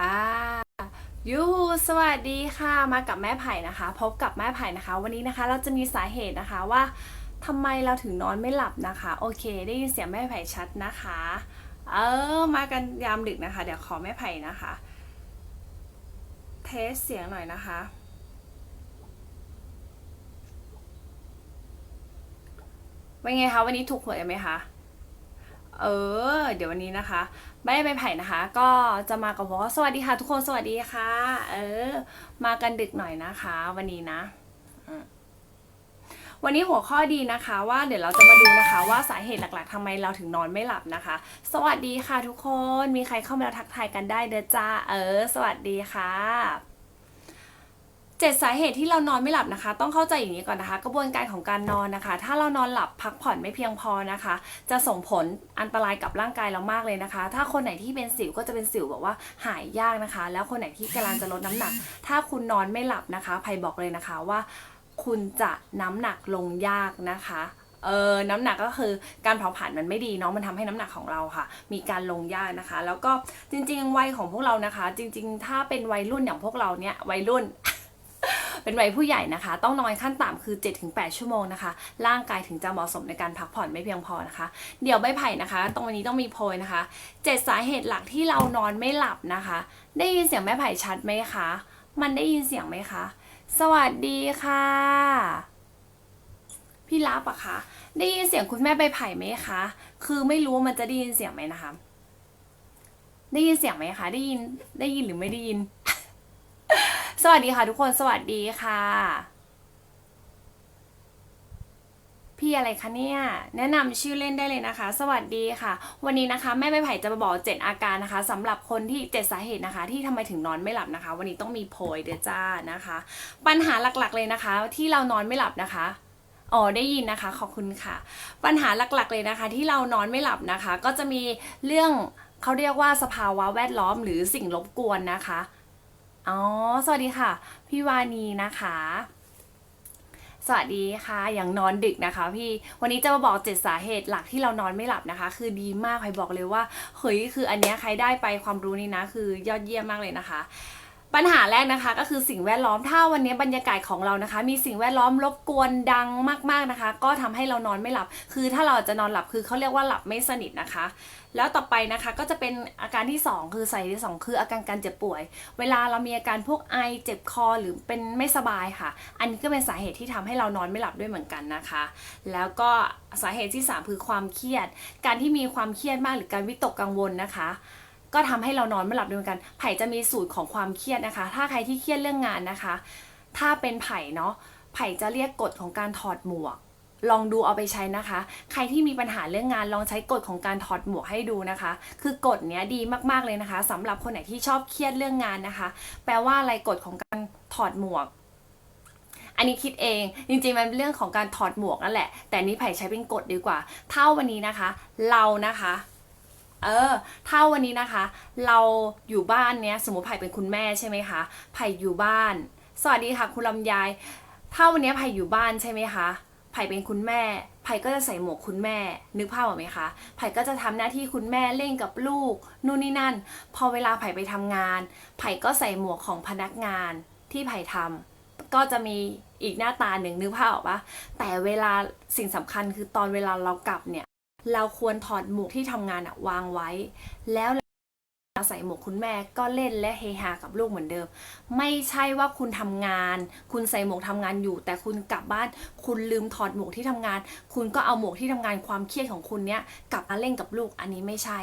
อ่ายูฮูสวัสดีค่ะ มากับแม่ไผ่นะคะ พบกับแม่ไผ่นะคะ วันนี้นะคะเราจะมีสาเหตุนะคะว่าทำไมเราถึงนอนไม่หลับนะคะ โอเค ได้ยินเสียงแม่ไผ่ชัดนะคะ เออ มากันยามดึกนะคะ เดี๋ยวขอแม่ไผ่นะคะ เทสเสียงหน่อยนะคะ เป็นไงคะวันนี้ถูกหวยไหมคะ เออ เดี๋ยววันนี้นะคะไม่ได้ไปไผ่นะคะ ก็จะมากับหัวข้อสวัสดีค่ะ ทุกคนสวัสดีค่ะ เออ มากันดึกหน่อยนะคะ วันนี้นะวันนี้หัวข้อดีนะคะว่าเดี๋ยวเราจะมาดูนะคะ ว่าสาเหตุหลักๆทำไมเราถึงนอนไม่หลับนะคะ สวัสดีค่ะทุกคนมีใครเข้ามาทักทายกันได้เด้อจ้าเออ สวัสดีค่ะ เจ็ดสาเหตุที่เรานอนไม่หลับนะคะ ต้องเข้าใจอย่างนี้ก่อนนะคะ กระบวนการของการนอนนะคะ ถ้าเรานอนหลับพักผ่อนไม่เพียงพอนะคะ จะส่งผลอันตรายกับร่างกายเรามากเลยนะคะ ถ้าคนไหนที่เป็นสิวก็จะเป็นสิวแบบว่าหายยากนะคะ แล้วคนไหนที่กำลังจะลดน้ำหนัก ถ้าคุณนอนไม่หลับนะคะภัยบอกเลยนะคะว่า คุณจะน้ำหนักลงยากนะคะเออน้ำหนักก็คือการเผาผลาญมันไม่ดีเนาะมันทำให้น้ำหนักของเราค่ะ มีการลงยากนะคะ แล้วก็จริง ๆ วัยของพวกเรานะคะ จริง ๆ ถ้าเป็นวัยรุ่นอย่างพวกเราเนี่ยวัยรุ่น เป็นวัยผู้ใหญ่นะคะ ต้องนอนขั้นต่ำคือ 7-8 ชั่วโมงนะคะ ร่างกายถึงจะเหมาะสมในการพักผ่อนไม่เพียงพอนะคะ เดี๋ยวใบไผ่นะคะ ตรงนี้ต้องมีโพยนะคะเจ็ดสาเหตุหลักที่เรานอนไม่หลับนะคะ ได้ยินเสียงแม่ไผ่ชัดไหมคะ มันได้ยินเสียงไหมคะ สวัสดีค่ะ พี่รับอะคะ ได้ยินเสียงคุณแม่ใบไผ่ไหมคะ คือไม่รู้มันจะได้ยินเสียงไหมนะคะ ได้ยินเสียงไหมคะ ได้ยิน ได้ยินหรือไม่ได้ยิน สวัสดีค่ะทุกคนสวัสดีค่ะ พี่อะไรคะเนี่ยแนะนำชื่อเล่นได้เลยนะคะ สวัสดีค่ะ วันนี้นะคะแม่ใบไผ่จะมาบอกเจ็ดอาการนะคะสำหรับคนที่เจ็ดสาเหตุนะคะ ที่ทำไมถึงนอนไม่หลับนะคะ วันนี้ต้องมีโพยเดจ้านะคะ ปัญหาหลักๆเลยนะคะ ที่เรานอนไม่หลับนะคะอ๋อได้ยินนะคะขอบคุณค่ะ ปัญหาหลักๆเลยนะคะ ที่เรานอนไม่หลับนะคะ ก็จะมีเรื่องเขาเรียกว่าสภาวะแวดล้อมหรือสิ่งรบกวนนะคะ อ๋อ สวัสดีค่ะ พี่วานีนะคะ สวัสดีค่ะ อย่างนอนดึกนะคะ พี่ วันนี้จะมาบอกเจ็ดสาเหตุหลักที่เรานอนไม่หลับนะคะ คือดีมากใครบอกเลยว่า เฮ้ย คืออันเนี้ยใครได้ไปความรู้นี้นะ คือยอดเยี่ยมมากเลยนะคะ ปัญหาแรกนะคะก็คือสิ่งแวดล้อมถ้าวันนี้บรรยากาศของเรานะคะ มีสิ่งแวดล้อมรบกวนดังมากๆนะคะ ก็ทำให้เรานอนไม่หลับ คือถ้าเราจะนอนหลับคือเขาเรียกว่าหลับไม่สนิทนะคะ แล้วต่อไปนะคะก็จะเป็นอาการที่ 2 คือสาเหตุที่สองคืออาการการเจ็บป่วย เวลาเรามีอาการพวกไอเจ็บคอหรือเป็นไม่สบายค่ะ อันนี้ก็เป็นสาเหตุที่ทำให้เรานอนไม่หลับด้วยเหมือนกันนะคะ แล้วก็สาเหตุที่ 3 คือความเครียด การที่มีความเครียดมากหรือการวิตกกังวลนะคะ ก็ทำให้เรานอนไม่หลับด้วยกัน ไผ่จะมีสูตรของความเครียดนะคะ ถ้าใครที่เครียดเรื่องงานนะคะ ถ้าเป็นไผ่เนาะ ไผ่จะเรียกกฎของการถอดหมวก ลองดูเอาไปใช้นะคะ ใครที่มีปัญหาเรื่องงานลองใช้กฎของการถอดหมวกให้ดูนะคะ คือกฎเนี้ยดีมากๆเลยนะคะสำหรับคนไหนที่ชอบเครียดเรื่องงานนะคะ แปลว่าอะไรกฎของการถอดหมวกอันนี้คิดเองจริงๆมันเป็นเรื่องของการถอดหมวกนั่นแหละ แต่นี้ไผ่ใช้เป็นกฎดีกว่าถ้าวันนี้นะคะ เรานะคะ เออ ถ้าวันนี้นะคะ เราอยู่บ้านเนี้ยสมมติไผ่เป็นคุณแม่ใช่ไหมคะ ไผ่อยู่บ้าน สวัสดีค่ะ คุณลำยาย ถ้าวันนี้ไผ่อยู่บ้านใช่ไหมคะ ไผ่เป็นคุณแม่ ไผ่ก็จะใส่หมวกคุณแม่ นึกภาพออกไหมคะ ไผ่ก็จะทำหน้าที่คุณแม่เล่นกับลูก นู่นนี่นั่น พอเวลาไผ่ไปทำงาน ไผ่ก็ใส่หมวกของพนักงานที่ไผ่ทำก็จะมีอีกหน้าตาหนึ่งนึกภาพออกปะแต่เวลาสิ่งสำคัญคือตอนเวลาเรากลับเนี่ย เราควรถอดหมวกที่ทำงานอะวางไว้ แล้วใส่หมวกคุณแม่ก็เล่นและเฮฮากับลูกเหมือนเดิม ไม่ใช่ว่าคุณทำงาน คุณใส่หมวกทำงานอยู่ แต่คุณกลับบ้านคุณลืมถอดหมวกที่ทำงาน คุณก็เอาหมวกที่ทำงานความเครียดของคุณเนี้ยกลับมาเล่นกับลูกอันนี้ไม่ใช่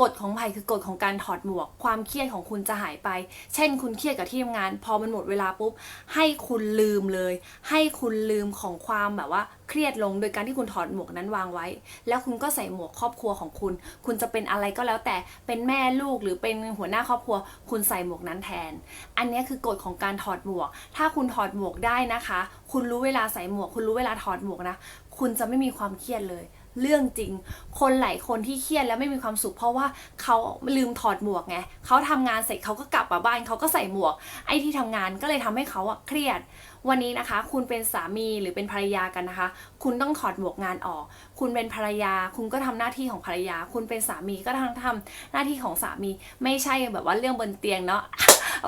กฎของไผ่คือกฎของการถอดหมวก ความเครียดของคุณจะหายไป เช่น คุณเครียดกับที่ทำงาน พอมันหมดเวลาปุ๊บ ให้คุณลืมเลย ให้คุณลืมของความแบบว่า เครียดลงโดยการที่คุณถอดหมวกนั้นวางไว้ แล้วคุณก็ใส่หมวกครอบครัวของคุณ คุณจะเป็นอะไรก็แล้วแต่เป็นแม่ลูกหรือเป็นหัวหน้าครอบครัว คุณใส่หมวกนั้นแทน อันนี้คือกฎของการถอดหมวก ถ้าคุณถอดหมวกได้นะคะ คุณรู้เวลาใส่หมวก คุณรู้เวลาถอดหมวกนะ คุณจะไม่มีความเครียดเลย เรื่องจริง คนหลายคนที่เครียดแล้วไม่มีความสุข เพราะว่าเขาลืมถอดหมวกไงเขาทำงานเสร็จเขาก็กลับมาบ้านเขาก็ใส่หมวก ไอ้ที่ทำงานก็เลยทำให้เขาอะเครียด วันนี้นะคะ คุณเป็นสามีหรือเป็นภรรยากันนะคะ คุณต้องถอดหมวกงานออก คุณเป็นภรรยา คุณก็ทำหน้าที่ของภรรยา คุณเป็นสามีก็ทำทำหน้าที่ของสามี ไม่ใช่แบบว่าเรื่องบนเตียงเนาะ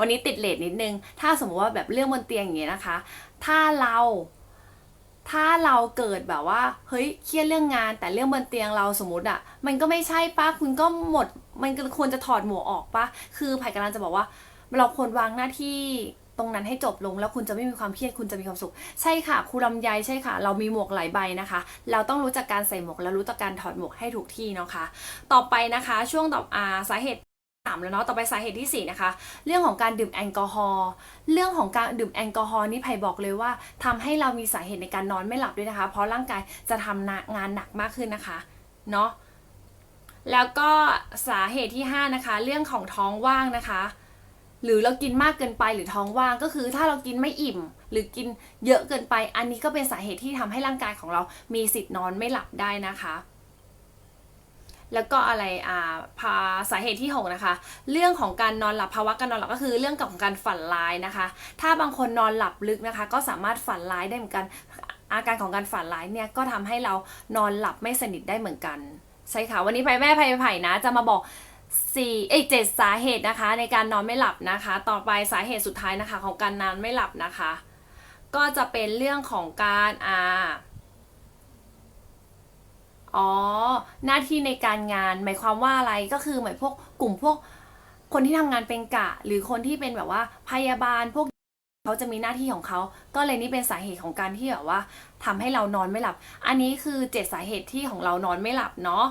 วันนี้ติดเลทนิดนึง ถ้าสมมติว่าแบบเรื่องบนเตียงอย่างเงี้ยนะคะ ถ้าเรา ถ้าเราเกิดแบบว่า เฮ้ยเครียดเรื่องงาน แต่เรื่องบนเตียงเราสมมติอะมันก็ไม่ใช่ป้าคุณก็หมด มันก็ควรจะถอดหมวกออกป้าคือไผ่กำลังจะบอกว่า เราควรวางหน้าที่ตรงนั้นให้จบลงแล้วคุณจะไม่มีความเครียดคุณจะมีความสุข ใช่ค่ะครูลำไยใช่ค่ะ เรามีหมวกหลายใบนะคะ เราต้องรู้จักการใส่หมวกและรู้จักการถอดหมวกให้ถูกที่เนาะคะ ต่อไปนะคะ ช่วงต่ออาสาเหตุามแล้วเนาะต่อไปสาเหตุที่สี่นะคะเรื่องของการดื่มแอลกอฮอล์เรื่องของการดื่มแอลกอฮอล์นี่ไผ่บอกเลยว่าทำให้เรามีสาเหตุในการนอนไม่หลับด้วยนะคะ เพราะร่างกายจะทำงานหนักมากขึ้นนะคะเนาะแล้วก็สาเหตุที่ห้านะคะ เรื่องของท้องว่างนะคะ หรือเรากินมากเกินไปหรือท้องว่างก็คือถ้าเรากินไม่อิ่ม หรือกินเยอะเกินไป อันนี้ก็เป็นสาเหตุที่ทำให้ร่างกายของเรามีสิทธิ์นอนไม่หลับได้นะคะ แล้วก็อะไรอ่าพาสาเหตุที่หกนะคะ เรื่องของการนอนหลับภาวะการนอนหลับก็คือเรื่องของการฝันร้ายนะคะ ถ้าบางคนนอนหลับลึกนะคะ ก็สามารถฝันร้ายได้เหมือนกัน อาการของการฝันร้ายเนี่ยก็ทำให้เรานอนหลับไม่สนิทได้เหมือนกัน ใช่ค่ะ วันนี้ไผ่แม่ไผ่ไผ่นะ จะมาบอกสี่เอ้เจ็ดสาเหตุนะคะ ในการนอนไม่หลับนะคะ ต่อไปสาเหตุสุดท้ายนะคะ ของการนอนไม่หลับนะคะ ก็จะเป็นเรื่องของการอ่า อ๋อ หน้าที่ในการงาน หมายความว่าอะไรก็คือหมายพวกกลุ่มพวกคนที่ทำงานเป็นกะ หรือคนที่เป็นแบบว่าพยาบาลพวกเขาจะมีหน้าที่ของเขา ก็เลยนี่เป็นสาเหตุของการที่แบบว่าทำให้เรานอนไม่หลับ อันนี้คือเจ็ดสาเหตุที่ของเรานอนไม่หลับเนาะ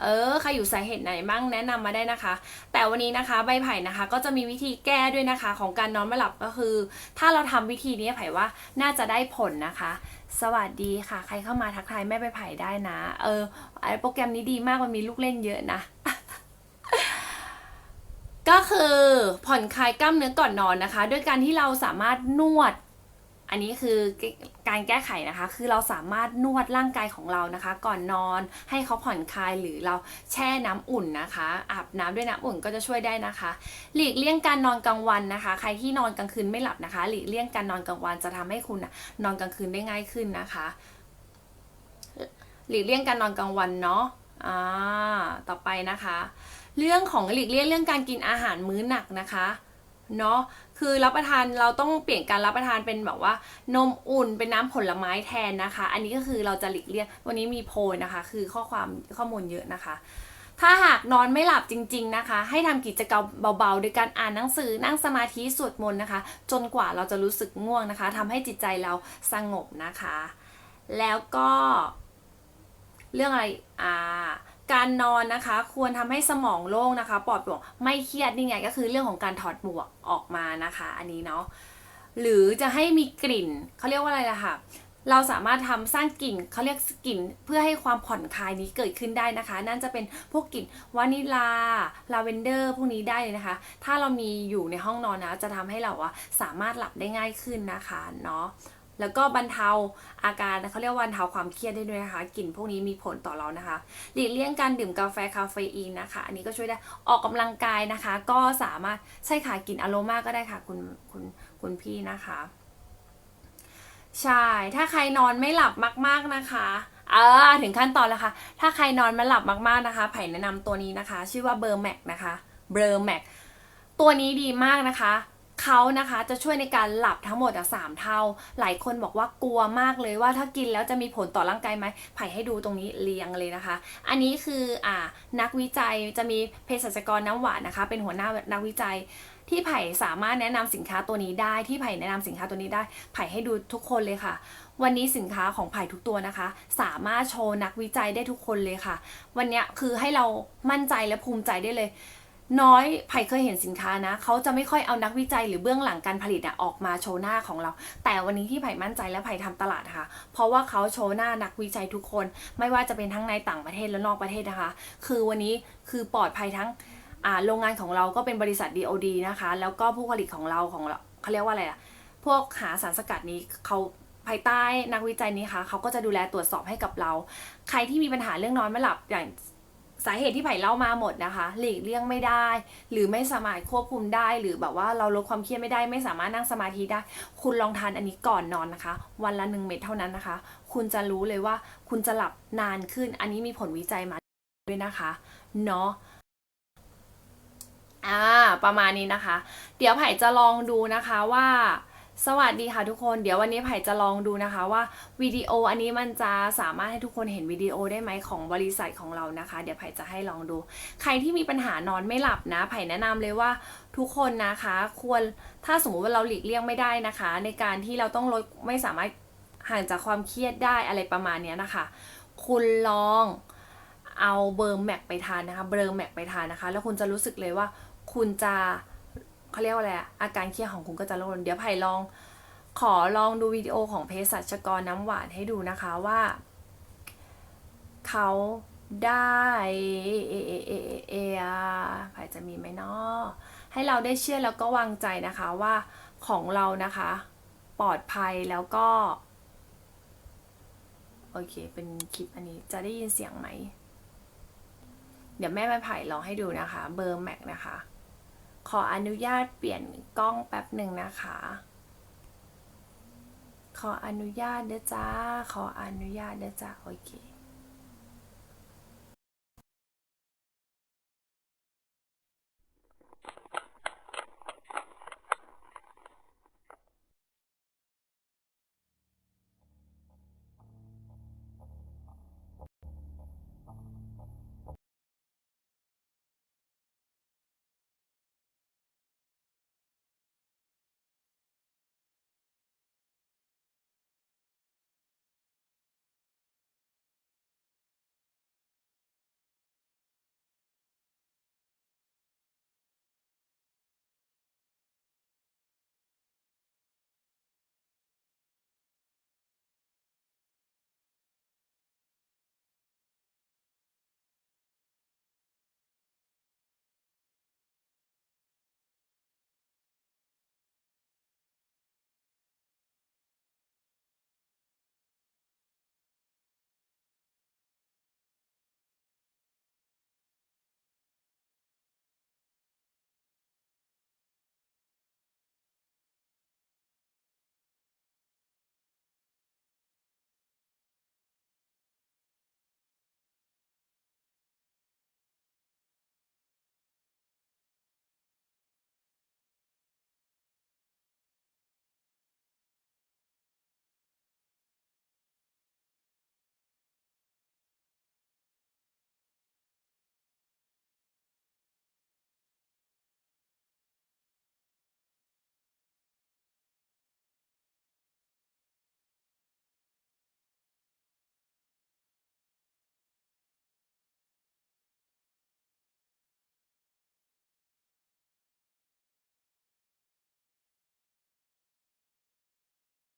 เออใครอยู่สาเหตุไหนบ้างแนะนำมาได้นะคะ แต่วันนี้นะคะใบไผ่นะคะ ก็จะมีวิธีแก้ด้วยนะคะ ของการนอนไม่หลับก็คือ ถ้าเราทำวิธีนี้ไผ่ว่าน่าจะได้ผลนะคะ สวัสดีค่ะ ใครเข้ามาทักทายแม่ไปไผ่ได้นะ เออไอโปรแกรมนี้ดีมากมันมีลูกเล่นเยอะนะ ก็คือผ่อนคลายกล้ามเนื้อก่อนนอนนะคะ ด้วยการที่เราสามารถนวด อันนี้คือการแก้ไขนะคะ คือเราสามารถนวดร่างกายของเรานะคะ ก่อนนอนให้เขาผ่อนคลายหรือเราแช่น้ำอุ่นนะคะ อาบน้ำด้วยน้ำอุ่นก็จะช่วยได้นะคะ หลีกเลี่ยงการนอนกลางวันนะคะ ใครที่นอนกลางคืนไม่หลับนะคะ หลีกเลี่ยงการนอนกลางวันจะทำให้คุณนะนอนกลางคืนได้ง่ายขึ้นนะคะ หลีกเลี่ยงการนอนกลางวันเนาะอ่าต่อไปนะคะ เรื่องของหลีกเลี่ยงเรื่องการกินอาหารมื้อหนักนะคะ เนาะคือรับประทานเราต้องเปลี่ยนการรับประทานเป็นแบบว่านมอุ่นเป็นน้ำผลไม้แทนนะคะ อันนี้ก็คือเราจะหลีกเลี่ยงวันนี้มีโพยนะคะ คือข้อความข้อมูลเยอะนะคะ ถ้าหากนอนไม่หลับจริง ๆนะคะ ให้ทำกิจกรรมเบาๆโดยการอ่านหนังสือนั่งสมาธิสวดมนต์นะคะ จนกว่าเราจะรู้สึกง่วงนะคะทำให้จิตใจเราสงบนะคะ แล้วก็เรื่องอะไรอ่า การนอนนะคะ ควรทำให้สมองโล่งนะคะปลอดโปร่งไม่เครียดนี่ไงก็คือเรื่องของการถอดหมวกออกมานะคะ อันนี้เนาะหรือจะให้มีกลิ่นเขาเรียกว่าอะไรล่ะค่ะเราสามารถทำสร้างกลิ่นเขาเรียกกลิ่นเพื่อให้ความผ่อนคลายนี้เกิดขึ้นได้นะคะ นั่นจะเป็นพวกกลิ่นวานิลาลาเวนเดอร์พวกนี้ได้เลยนะคะ ถ้าเรามีอยู่ในห้องนอนนะจะทำให้เราอะสามารถหลับได้ง่ายขึ้นนะคะเนาะ แล้วก็บรรเทาอาการเขาเรียกว่าบรรเทาความเครียดได้ด้วยนะคะ กลิ่นพวกนี้มีผลต่อเรานะคะ หลีกเลี่ยงการดื่มกาแฟคาเฟอีนนะคะ อันนี้ก็ช่วยได้ ออกกำลังกายนะคะ ก็สามารถใช่ค่ะกลิ่นอโรมาก็ได้ค่ะคุณคุณคุณพี่นะคะ ใช่ ถ้าใครนอนไม่หลับมาก ๆนะคะเออถึงขั้นตอนแล้วค่ะ ถ้าใครนอนไม่หลับมากๆนะคะ ไผ่แนะนำตัวนี้นะคะ ชื่อว่าเบอร์แม็กนะคะ เบอร์แม็กตัวนี้ดีมากนะคะ เขานะคะจะช่วยในการหลับทั้งหมดอะสามเท่า หลายคนบอกว่ากลัวมากเลยว่าถ้ากินแล้วจะมีผลต่อร่างกายไหมไผ่ให้ดูตรงนี้เรียงเลยนะคะ อันนี้คืออ่านักวิจัยจะมีเภสัชกรน้ำหวานนะคะ เป็นหัวหน้านักวิจัยที่ไผ่สามารถแนะนำสินค้าตัวนี้ได้ที่ไผ่แนะนำสินค้าตัวนี้ได้ ไผ่ให้ดูทุกคนเลยค่ะ วันนี้สินค้าของไผ่ทุกตัวนะคะ สามารถโชว์นักวิจัยได้ทุกคนเลยค่ะ วันนี้คือให้เรามั่นใจและภูมิใจได้เลย น้อยไผ่เคยเห็นสินค้านะ เขาจะไม่ค่อยเอานักวิจัยหรือเบื้องหลังการผลิตอะออกมาโชว์หน้าของเรา แต่วันนี้ที่ไผ่มั่นใจและไผ่ทำตลาดค่ะ เพราะว่าเขาโชว์หน้านักวิจัยทุกคน ไม่ว่าจะเป็นทั้งในต่างประเทศและนอกประเทศนะคะ คือวันนี้คือปลอดภัยทั้งโรงงานของเราก็เป็นบริษัท DOD นะคะ แล้วก็ผู้ผลิตของเราของเราเขาเรียกว่าอะไรอะพวกหาสารสกัดนี้เขาภายใต้นักวิจัยนี้ค่ะเขาก็จะดูแลตรวจสอบให้กับเรา ใครที่มีปัญหาเรื่องนอนไม่หลับอย่าง สาเหตุที่ไผ่เล่ามาหมดนะคะ หลีกเลี่ยงไม่ได้ หรือไม่สามารถควบคุมได้ หรือแบบว่าเราลดความเครียดไม่ได้ ไม่สามารถนั่งสมาธิได้ คุณลองทานอันนี้ก่อนนอนนะคะ วันละหนึ่งเม็ดเท่านั้นนะคะ คุณจะรู้เลยว่าคุณจะหลับนานขึ้น อันนี้มีผลวิจัยมาด้วยนะคะเนาะอ่าประมาณนี้นะคะ เดี๋ยวไผ่จะลองดูนะคะว่า สวัสดีค่ะทุกคนเดี๋ยววันนี้ไผ่จะลองดูนะคะว่าวิดีโออันนี้มันจะสามารถให้ทุกคนเห็นวิดีโอได้ไหมของบริษัทของเรานะคะ เดี๋ยวไผ่จะให้ลองดู ใครที่มีปัญหานอนไม่หลับนะไผ่แนะนำเลยว่าทุกคนนะคะ ควรถ้าสมมุติว่าเราหลีกเลี่ยงไม่ได้นะคะ ในการที่เราต้องลดไม่สามารถห่างจากความเครียดได้อะไรประมาณนี้นะคะ คุณลองเอาเบอร์แม็กไปทานนะคะเบอร์แม็กไปทานนะคะ แล้วคุณจะรู้สึกเลยว่าคุณจะ เขาเรียกว่าอะไรอาการเครียดของคุณก็จะลดลงเดี๋ยวไผ่ลองขอลองดูวิดีโอของเภสัชกรน้ำหวานให้ดูนะคะว่า เขาได้เอเอเอเอเอไผ่จะมีไหมเนาะให้เราได้เชื่อแล้วก็วางใจนะคะว่าของเรานะคะ ปลอดภัยแล้วก็ โอเค เป็นคลิปอันนี้จะได้ยินเสียงไหม เดี๋ยวแม่ไปไผ่ลองให้ดูนะคะ เบอร์แม็กนะคะ ออนุญาตเปลี่ยนกล้องแป๊บหนึ่งนะคะ ขออนุญาตเด้อจ้า ขออนุญาตเด้อจ้า โอเค